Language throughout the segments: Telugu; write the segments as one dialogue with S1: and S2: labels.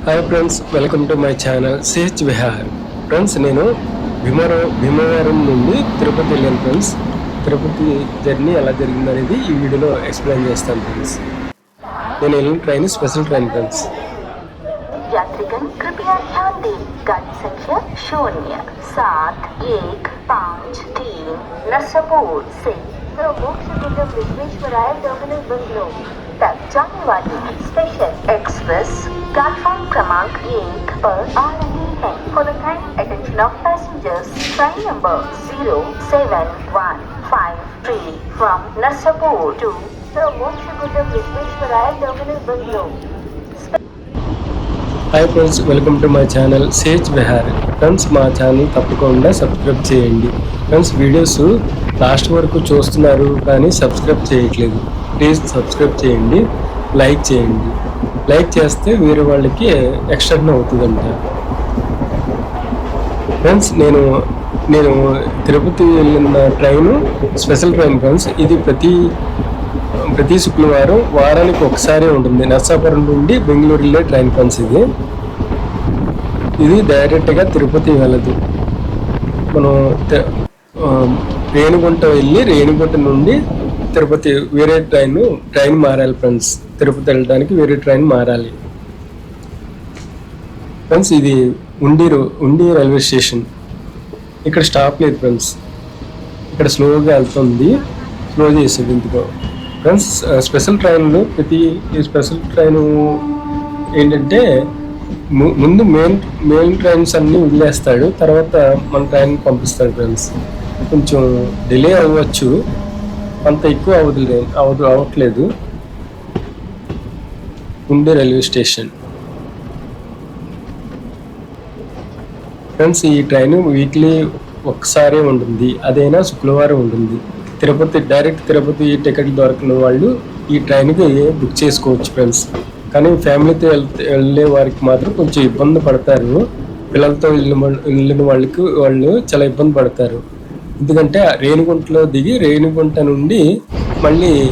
S1: hi friends welcome to my channel CH Vihar friends నేను భీమవరం భీమవరం నుండి తిరుపతి వెళ్ళాను ఫ్రెండ్స్ తిరుపతి జర్నీ ఎలా జరిగింది అనేది ఈ వీడియోలో ఎక్స్ప్లెయిన్ చేస్తాను ఫ్రెండ్స్ నేను వెళ్ళిన ట్రైన్ స్పెషల్ ట్రైన్ ఫ్రెండ్స్
S2: यात्रीगण कृपया ध्यान दें गाड़ी संख्या शून्य सात एक पाँच तीन नसपुर से मोक्ष गुंडम विश्वेश्वराय टर्मिनल बंगलोर तक जाने वाली स्पेशल एक्सप्रेस प्लेटफॉर्म क्रमांक एक पर आ रही है for the kind attention of passengers train number zero seven one five three from Narsapur to the Mokshagundam Visvesvaraya terminal Bangalore
S1: hi friends welcome to my channel Sage Vihar friends మా ఛానల్ తప్పకుండా సబ్స్క్రైబ్ చేయండి ఫ్రెండ్స్ వీడియోస్ లాస్ట్ వరకు చూస్తున్నారు కానీ సబ్స్క్రైబ్ చేయట్లేదు ప్లీజ్ సబ్స్క్రైబ్ చేయండి లైక్ చేయండి. లైక్ చేస్తే వేరే వాళ్ళకి ఎక్స్టర్న్ అవుతుందంట. ఫ్రెండ్స్ నేను నేను తిరుపతి వెళ్ళిన ట్రైన్ స్పెషల్ ట్రైన్ ఫ్రెండ్స్ ఇది ప్రతి ప్రతి శుక్రవారం వారానికి ఒకసారి ఉంటుంది. నర్సాపురం నుండి బెంగళూరు వెళ్ళే ట్రైన్ ఫ్రెండ్స్ ఇది ఇది డైరెక్ట్గా తిరుపతి వెళ్ళదు. మనం రేణిగుంట వెళ్ళి రేణిగుంట నుండి తిరుపతి వేరే ట్రైన్ ట్రైన్ మారాలి ఫ్రెండ్స్. తిరుపతి వెళ్ళడానికి వేరే ట్రైన్ మారాలి. ఫ్రెండ్స్ ఇది ఉండి రో- ఉండి రైల్వే స్టేషన్. ఇక్కడ స్టాప్ లేదు ఫ్రెండ్స్. ఇక్కడ స్లోగా వెళ్తుంది. స్లో చేసేది ఇందులో. ఫ్రెండ్స్ స్పెషల్ ట్రైన్లు ప్రతి స్పెషల్ ట్రైన్ ఏంటంటే ము- ముందు మెయిన్ మెయిన్ ట్రైన్స్ అన్నీ వదిలేస్తాడు. తర్వాత మన ట్రైన్ పంపిస్తాడు ఫ్రెండ్స్. కొంచెం డిలే అవ్వచ్చు. అంత ఎక్కువ అవ్వదు అవదు అవ్వట్లేదు ఉండే రైల్వే స్టేషన్. ఫ్రెండ్స్ ఈ ట్రైన్ వీక్లీ ఒకసారే ఉంటుంది. అదైనా శుక్రవారం ఉంటుంది. తిరుపతి డైరెక్ట్ తిరుపతి టికెట్ దొరకని వాళ్ళు ఈ ట్రైన్కి బుక్ చేసుకోవచ్చు ఫ్రెండ్స్. కానీ ఫ్యామిలీతో వెళ్తే వెళ్ళే వారికి మాత్రం కొంచెం ఇబ్బంది పడతారు. పిల్లలతో వెళ్ళిన వెళ్ళిన వాళ్ళకి వాళ్ళు చాలా ఇబ్బంది పడతారు. ఎందుకంటే రేణిగుంటలో దిగి రేణిగుంట నుండి మళ్ళీ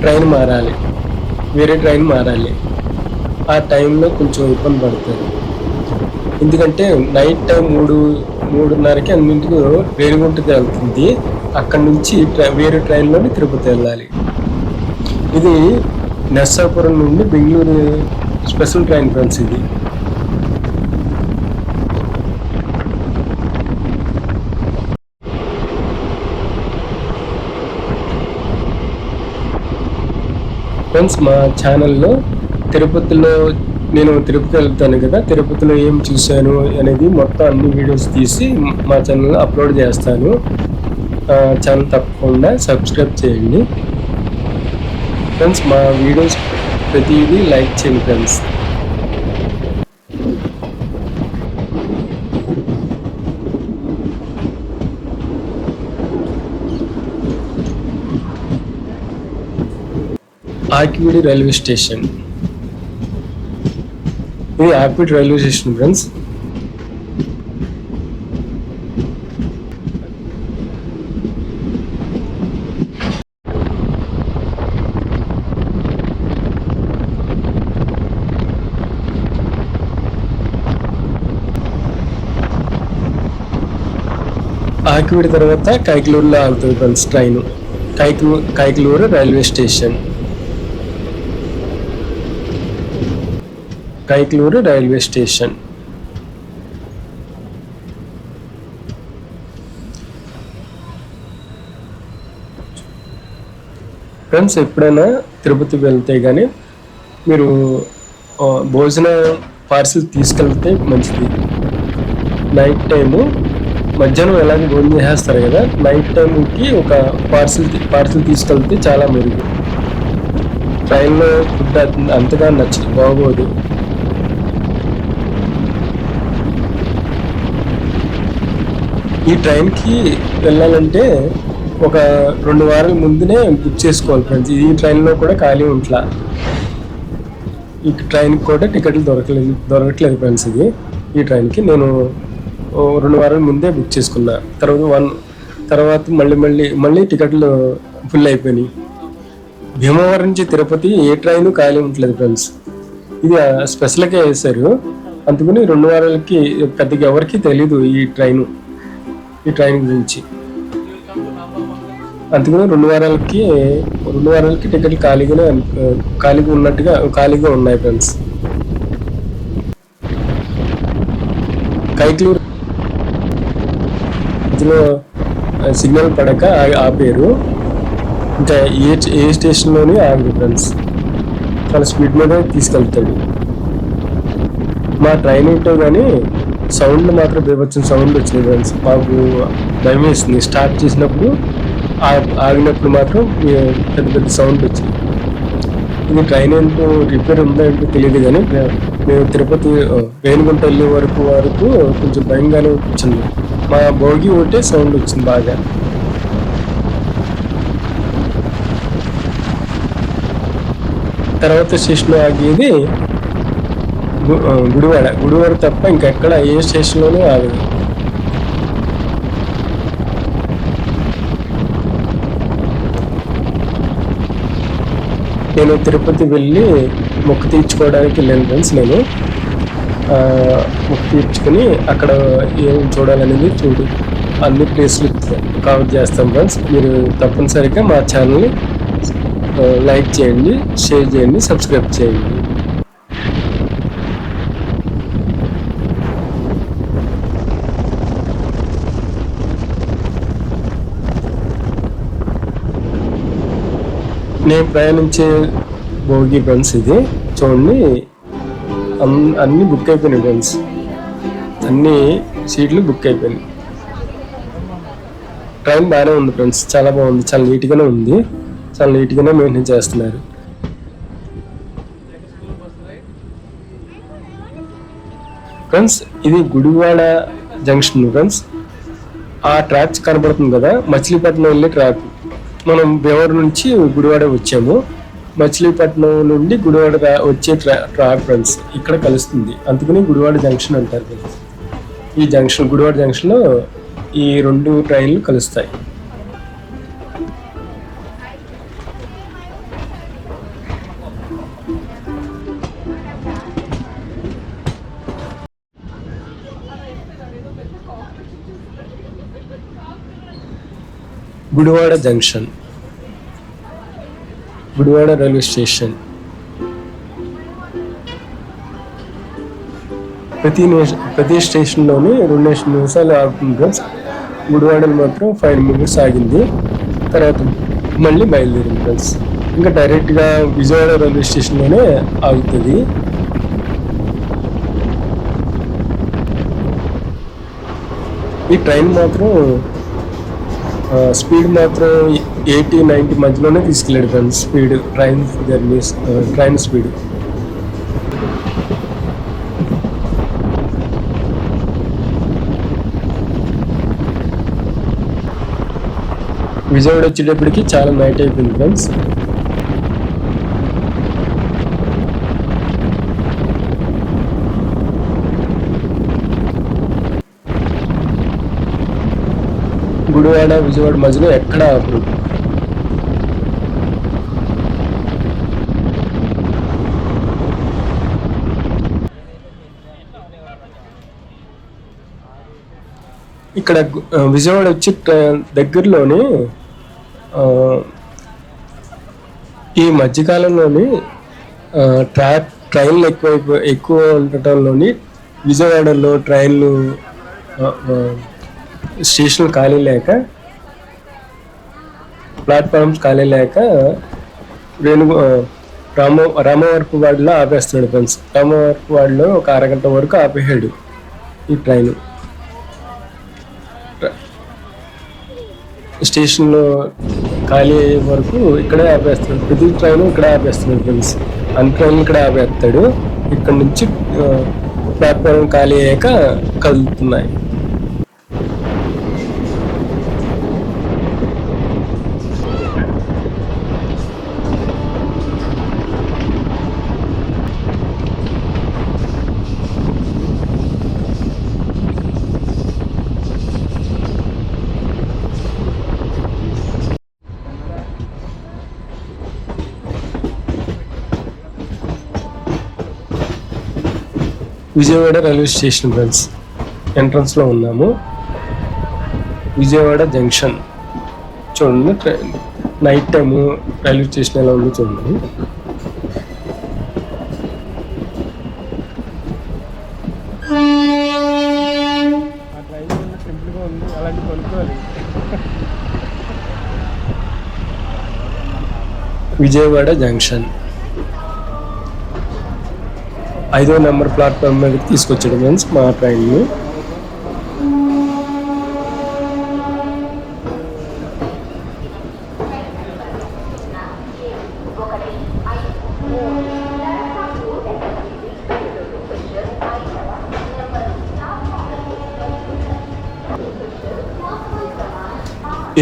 S1: ట్రైన్ మారాలి. వేరే ట్రైన్ మారాలి. ఆ టైంలో కొంచెం ఇబ్బంది పడుతుంది. ఎందుకంటే నైట్ టైం మూడు మూడున్నరకి అన్నింటికి రేణిగుంటకి వెళ్తుంది. అక్కడి నుంచి ట్రై- వేరే ట్రైన్లోని తిరుపతి వెళ్ళాలి. ఇది నర్సాపురం నుండి బెంగళూరు స్పెషల్ ట్రైన్ ఫ్రెండ్స్ ఇది. ఫ్రెండ్స్ మా ఛానల్లో తిరుపతిలో నేను తిరుపతి వెళ్తాను కదా తిరుపతిలో ఏం చూశాను అనేది మొత్తం అన్ని వీడియోస్ తీసి మా ఛానల్లో అప్లోడ్ చేస్తాను. ఛానల్ తప్పకుండా సబ్స్క్రైబ్ చేయండి. ఫ్రెండ్స్ మా వీడియోస్ ప్రతిదీ లైక్ చేయండి ఫ్రెండ్స్ ఆకివీడి రైల్వే స్టేషన్. ఇది ఆపిడ్ రైల్వే స్టేషన్ ఫ్రెండ్స్. ఆకివీడి తర్వాత కైకలూరులో ఆగుతుంది friends train. కైకు Kaikaluru railway station. Kaikaluru railway station. Friends ఎప్పుడైనా తిరుపతి వెళ్తే కానీ మీరు భోజన పార్సిల్ తీసుకెళ్తే మంచిది. నైట్ టైము మధ్యాహ్నం ఎలాగో భోజనం చేసేస్తారు కదా నైట్ టైంకి ఒక పార్సిల్ పార్సిల్ తీసుకెళ్తే చాలా మెరుగు. ట్రైన్లో ఫుడ్ అంత- అంతగా నచ్చదు బాగోదు. ఈ ట్రైన్కి వెళ్ళాలంటే ఒక రెండు వారాల ముందునే బుక్ చేసుకోవాలి ఫ్రెండ్స్. ఈ ట్రైన్లో కూడా ఖాళీ ఉంట్లా. ఈ ట్రైన్కి కూడా టికెట్లు దొరకలేదు దొరకట్లేదు ఫ్రెండ్స్ ఇది. ఈ ట్రైన్కి నేను ఓ రెండు వారాల ముందే బుక్ చేసుకున్నా. తర్వాత వన్ తర్వాత మళ్ళీ మళ్ళీ మళ్ళీ టికెట్లు ఫుల్ అయిపోయినాయి. భీమవరం నుంచి తిరుపతి ఏ ట్రైన్ ఖాళీ ఉండట్లేదు ఫ్రెండ్స్. ఇది స్పెషల్గా వేశారు. అందుకని రెండు వారాలకి పెద్దగా ఎవరికి తెలీదు ఈ ట్రైను. ఈ ట్రైన్ గురించి అందుకని రెండు వారాలకి రెండు వారాలకి టికెట్లు ఖాళీగానే ఖాళీగా ఉన్నట్టుగా ఖాళీగా ఉన్నాయి ఫ్రెండ్స్. కైక్లూరు మధ్యలో సిగ్నల్ పడక ఆపేరు ఇంకా ఏ ఏ స్టేషన్లోనే ఆగదు ఫ్రెండ్స్. చాలా స్పీడ్ మీద తీసుకెళ్తాడు. మా ట్రైన్ ఏంటో కానీ సౌండ్ మాత్రం బేబొచ్చిన సౌండ్ వచ్చింది ఫ్రెండ్స్. మాకు భయం వేసింది. స్టార్ట్ చేసినప్పుడు ఆగినప్పుడు మాత్రం పెద్ద పెద్ద సౌండ్ వచ్చింది ఇది ట్రైన్ ఏంటో రిపేర్ ఉందో ఏంటో తెలియదు కానీ మేము తిరుపతి ఆ, వెళ్ళే వరకు వరకు కొంచెం భయంగానే వచ్చింది. మా భోగి ఒకటే సౌండ్ వచ్చింది బాగా. తర్వాత స్టేషన్ ఆగేది గుడివాడ. గుడివాడ తప్ప ఇంకెక్కడ ఏ స్టేషన్లోనూ ఆగదు నేను తిరుపతి వెళ్ళి మొక్కు తీర్చుకోవడానికి వెళ్ళాను ఫ్రెండ్స్ నేను. మొక్కు తీర్చుకుని అక్కడ ఏం చూడాలనేది చూడు. అన్ని ప్లేస్లు కవర్ చేస్తాం ఫ్రెండ్స్. మీరు తప్పనిసరిగా మా ఛానల్ని లైక్ చేయండి షేర్ చేయండి సబ్స్క్రైబ్ చేయండి. నేను ప్రయాణించే భోగి ఫ్రెండ్స్ ఇది. చూడండి. అన్- అన్ని బుక్ అయిపోయినాయి ఫ్రెండ్స్ అన్ని సీట్లు బుక్ అయిపోయినాయి. ట్రైన్ బాగానే ఉంది ఫ్రెండ్స్. చాలా బాగుంది. చాలా నీట్గానే ఉంది. చాలా నీట్గానే మెయింటైన్ చేస్తున్నారు. ఫ్రెండ్స్ ఇది గుడివాడ జంక్షన్ ఫ్రెండ్స్. ఆ ట్రాక్ కనబడుతుంది కదా. మచిలీపట్నం వెళ్ళే ట్రాక్. మనం భీమవరం నుంచి గుడివాడ వచ్చాము. మచిలీపట్నం నుండి గుడివాడ వచ్చే ట్రా ట్రాక్ ఫ్రెండ్స్ ఇక్కడ కలుస్తుంది. అందుకని గుడివాడ జంక్షన్ అంటారు ఈ జంక్షన్ గుడివాడ జంక్షన్లో ఈ రెండు ట్రైన్లు కలుస్తాయి. Gudivada junction. Gudivada railway station. ప్రతి ప్రతి స్టేషన్లోని రెండు నిమిషాలు ఆగుతుంది ఫ్రెండ్స్. గుడివాడలో మాత్రం ఫైవ్ మినిట్స్ ఆగింది. తర్వాత మళ్ళీ బయలుదేరింది ఫ్రెండ్స్. ఇంకా డైరెక్ట్గా విజయవాడ రైల్వే స్టేషన్లోనే ఆగుతుంది. ఈ ట్రైన్ మాత్రం స్పీడ్ మాత్రం ఎయిటీ నైంటీ మధ్యలోనే తీసుకెళ్ళాడు friends. Speed train journeys train speed. Vijayawada వచ్చేటప్పటికి చాలా నైట్ అయిపోయింది ఫ్రెండ్స్. తెలంగాణ విజయవాడ మధ్యలో ఎక్కడ ఆపరు ఇక్కడ విజయవాడ వచ్చి దగ్గరలోని ఈ మధ్యకాలంలోని ట్రా ట్రాక్ ట్రైన్లు ఎక్కువ ఎక్కువ ఉండటంలోని విజయవాడలో ట్రైన్లు స్టేషన్లు స్టేషన్ ఖాళీ లేక ప్లాట్ఫామ్స్ ఖాళీ లేక రేణుగు రామ రామవరపు వాడిలో ఆపేస్తున్నాడు ఫ్రెండ్స్. రామవరపు వాడిలో ఒక అరగంట వరకు ఆపేసాడు ఈ ట్రైన్. స్టేషన్లో ఖాళీ అయ్యే వరకు ఇక్కడే ఆపేస్తాడు ప్రతి ట్రైన్ ఇక్కడే ఆపేస్తున్నాడు ఫ్రెండ్స్. అన్ని ట్రైన్లు ఇక్కడే ఆపేస్తాడు. ఇక్కడ నుంచి ప్లాట్ఫామ్ ఖాళీ అయ్యాక కదులుతున్నాయి. విజయవాడ రైల్వే స్టేషన్ ఫ్రెండ్స్ ఎంట్రన్స్లో ఉన్నాము. విజయవాడ జంక్షన్. చూడండి train night time railway station ఎలా ఉందో చూడండి. విజయవాడ జంక్షన్. ఐదో నెంబర్ ప్లాట్ఫామ్ మీద తీసుకొచ్చాడు ఫ్రెండ్స్ మా ట్రైన్ని.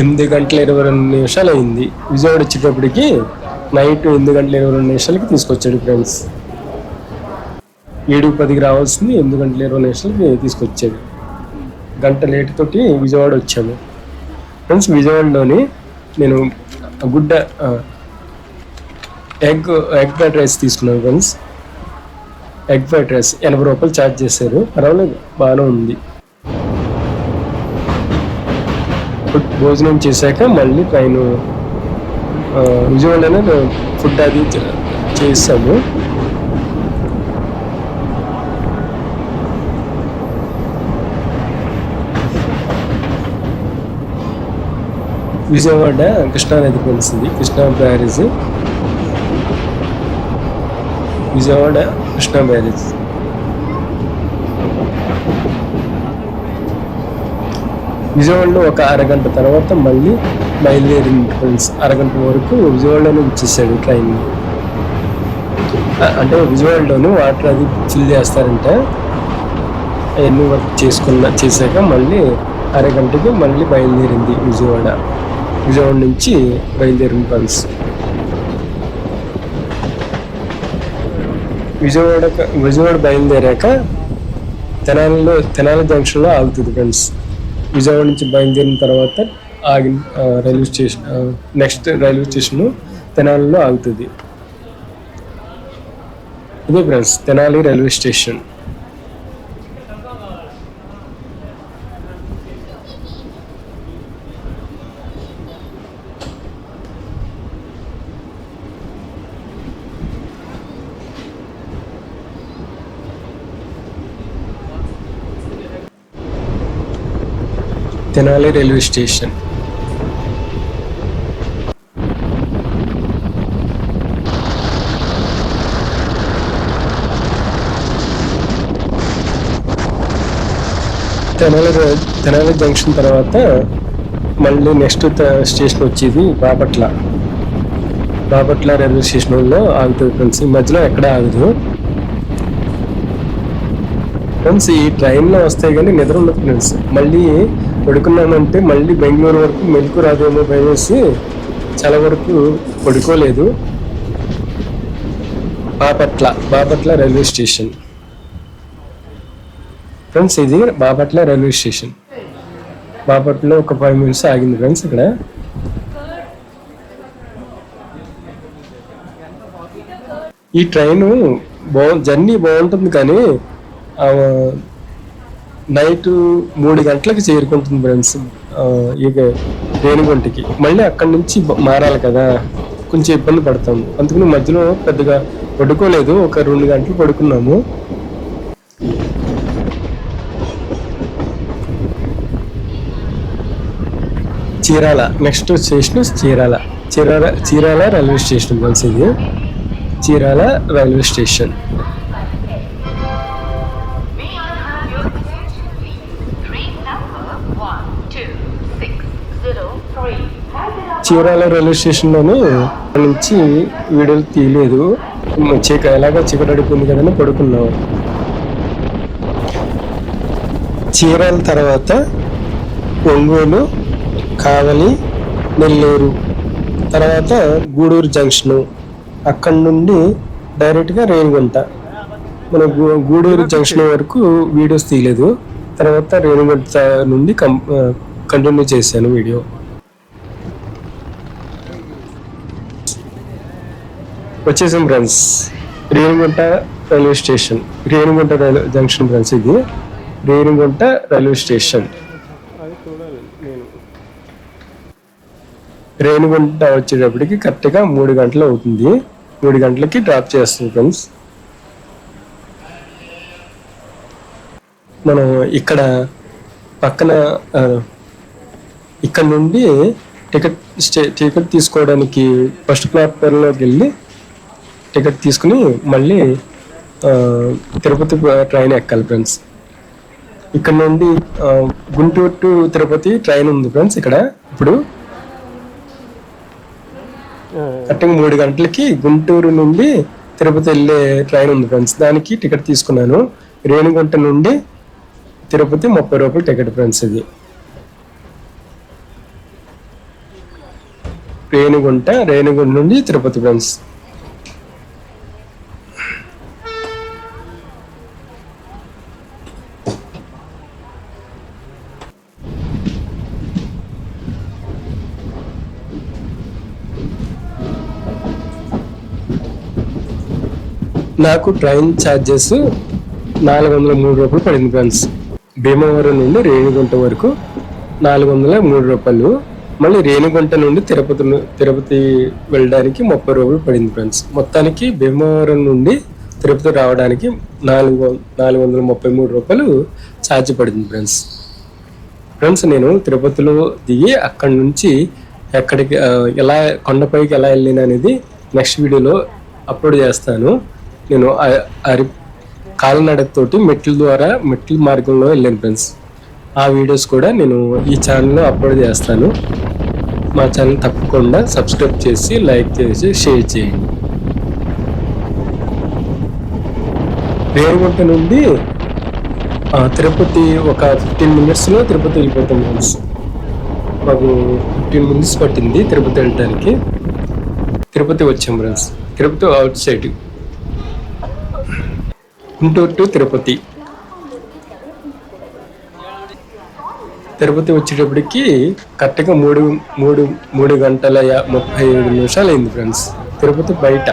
S1: ఎనిమిది గంటల ఇరవై రెండు నిమిషాలు అయింది విజయవాడ వచ్చేటప్పటికి నైట్ ఎనిమిది గంటల ఇరవై రెండు నిమిషాలకి తీసుకొచ్చాడు ఫ్రెండ్స్. ఏడు పదికి రావాల్సింది ఎనిమిది గంటల ఇరవై నిమిషాలకి తీసుకొచ్చేది. గంట లేట్ తోటి విజయవాడ వచ్చాము. ఫ్రెండ్స్ విజయవాడలోని నేను గుడ్డ ఎగ్ ఎగ్ ఫ్రైడ్ రైస్ తీసుకున్నాను ఫ్రెండ్స్ ఎగ్ ఫ్రైడ్ రైస్ ఎనభై రూపాయలు ఛార్జ్ చేశారు. పర్వాలేదు బాగానే ఉంది. ఫుడ్ భోజనం చేశాక మళ్ళీ ట్రైన్ విజయవాడలోనే ఫుడ్ అది చేసాము విజయవాడ కృష్ణానది కలిసింది కృష్ణా బ్యారేజ్. విజయవాడ కృష్ణా బ్యారేజ్. విజయవాడలో ఒక అరగంట తర్వాత మళ్ళీ బయలుదేరింది ఫ్రెండ్స్. అరగంట వరకు విజయవాడలోనే వచ్చేసాడు ట్రైన్. అంటే విజయవాడలోనే వాటర్ అది ఫిల్ చేస్తారంట. అవన్నీ వర్క్ చేసుకున్న చేశాక మళ్ళీ అరగంటకి మళ్ళీ బయలుదేరింది విజయవాడ. విజయవాడ నుంచి బయలుదేరిన ఫ్రెండ్స్ విజయవాడ విజయవాడ బయలుదేరాక తెనాలిలో తెనాలి జంక్షన్లో ఆగుతుంది ఫ్రెండ్స్. విజయవాడ నుంచి బయలుదేరిన తర్వాత ఆగిన railway station next railway station తెనాలిలో ఆగుతుంది. ఇదే friends Tenali railway station. Tenali railway station. Tenali Tenali junction తర్వాత మళ్ళీ నెక్స్ట్ స్టేషన్ వచ్చేది బాపట్ల. బాపట్ల రైల్వే స్టేషన్లో ఆగుతుంది ఫ్రెండ్స్ ఈ మధ్యలో ఎక్కడ ఆగదు. ఫ్రెండ్స్ ఈ ట్రైన్లో వస్తాయి కానీ నిద్ర ఉండదు ఫ్రెండ్స్. మళ్ళీ పడుకున్నామంటే మళ్ళీ బెంగళూరు వరకు మెలకు రాదేమో భయమేసి చాలా వరకు పడుకోలేదు. Bapatla Bapatla railway station. Friends ఇది బాపట్ల రైల్వే స్టేషన్. బాపట్లో ఒక ఫైవ్ మినిట్స్ ఆగింది ఫ్రెండ్స్ ఇక్కడ. ఈ ట్రైన్ బాగు జర్నీ బాగుంటుంది కానీ నైట్ మూడు గంటలకు చేరుకుంటుంది ఫ్రెండ్స్. ఇక రేణిగుంటకి. మళ్ళీ అక్కడి నుంచి మారాలి కదా. కొంచెం ఇబ్బంది పడతాము. అందుకని మధ్యలో పెద్దగా పడుకోలేదు. ఒక రెండు గంటలు పడుకున్నాము. Chirala next station Chirala. Chirala Chirala railway station friends ఇది.
S3: Chirala railway station.
S1: Chirala railway స్టేషన్లోని నుంచి వీడియోలు తీయలేదు. చీక ఎలాగో చీకటి అడిపోయింది కదని పడుకున్నాం. చీరాల తర్వాత ఒంగోలు కావలి నెల్లూరు తర్వాత గూడూరు జంక్షను. అక్కడి నుండి డైరెక్ట్గా రేణిగుంట మన గూ- గూడూరు జంక్షన్ వరకు వీడియోస్ తీయలేదు. తర్వాత రేణిగుంట నుండి కం కంటిన్యూ చేశాను వీడియో. వచ్చేసాం friends Renigunta railway station Renigunta railway junction friends ఇది. రేణిగుంట రైల్వే స్టేషన్ రేణుగుంట రేణిగుంట వచ్చేటప్పటికి కరెక్ట్గా మూడు గంటలు అవుతుంది. మూడు గంటలకి డ్రాప్ చేస్తుంది ఫ్రెండ్స్ మనం ఇక్కడ పక్కన ఇక్కడ నుండి టికెట్ స్టే టికెట్ తీసుకోవడానికి ఫస్ట్ ప్లాట్ఫామ్లోకి వెళ్ళి టికెట్ తీసుకుని మళ్ళీ తిరుపతి ట్రైన్ ఎక్కాలి ఫ్రెండ్స్. ఇక్కడ నుండి గుంటూరు టు తిరుపతి ట్రైన్ ఉంది ఫ్రెండ్స్ ఇక్కడ. ఇప్పుడు కరెక్ట్గా మూడు గంటలకి గుంటూరు నుండి తిరుపతి వెళ్ళే ట్రైన్ ఉంది ఫ్రెండ్స్. దానికి టికెట్ తీసుకున్నాను. రేణిగుంట నుండి తిరుపతి ముప్పై రూపాయలు టికెట్ ఫ్రెండ్స్ ఇది. రేణిగుంట రేణిగుంట నుండి తిరుపతి ఫ్రెండ్స్. నాకు ట్రైన్ ఛార్జెస్ నాలుగు వందల మూడు రూపాయలు పడింది ఫ్రెండ్స్. భీమవరం నుండి రేణిగుంట వరకు నాలుగు వందల మూడు రూపాయలు. మళ్ళీ రేణిగుంట నుండి తిరుపతి తిరుపతి వెళ్ళడానికి ముప్పై రూపాయలు పడింది ఫ్రెండ్స్. మొత్తానికి భీమవరం నుండి తిరుపతి రావడానికి నాలుగు నాలుగు వందల ముప్పై మూడు రూపాయలు ఛార్జ్ పడింది ఫ్రెండ్స్. ఫ్రెండ్స్ నేను తిరుపతిలో దిగి అక్కడి నుంచి ఎక్కడికి ఎలా కొండపైకి ఎలా వెళ్ళిన అనేది నెక్స్ట్ వీడియోలో అప్లోడ్ చేస్తాను. నేను అరి కాలినడకతోటి మెట్ల ద్వారా మెట్ల మార్గంలో వెళ్ళాను ఫ్రెండ్స్. ఆ వీడియోస్ కూడా నేను ఈ ఛానల్లో అప్లోడ్ చేస్తాను. మా ఛానల్ తప్పకుండా సబ్స్క్రైబ్ చేసి లైక్ చేసి షేర్ చేయండి. రేణిగుంట నుండి తిరుపతి ఒక ఫిఫ్టీన్ మినిట్స్లో తిరుపతి వెళ్ళిపోతాం ఫ్రెండ్స్. మాకు ఫిఫ్టీన్ మినిట్స్ పట్టింది తిరుపతి వెళ్ళడానికి తిరుపతి వచ్చాం friends. Tirupati outside. Guntur to Tirupati. Tirupati వచ్చేటప్పటికి కరెక్ట్గా మూడు మూడు మూడు గంటల ముప్పై ఏడు నిమిషాలు అయింది ఫ్రెండ్స్. తిరుపతి బయట.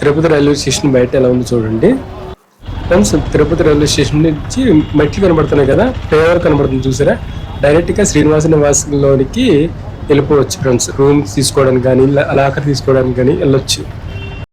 S1: తిరుపతి రైల్వే స్టేషన్ బయట ఎలా ఉంది చూడండి. ఫ్రెండ్స్ తిరుపతి రైల్వే స్టేషన్ నుంచి మెట్లు కనబడుతున్నాయి కదా ఫ్లేవర్ కనబడుతుంది చూసారా? డైరెక్ట్గా శ్రీనివాస నివాసంలోనికి వెళ్ళిపోవచ్చు ఫ్రెండ్స్. రూమ్ తీసుకోవడానికి కానీ లాకర్ తీసుకోవడానికి కానీ వెళ్ళొచ్చు.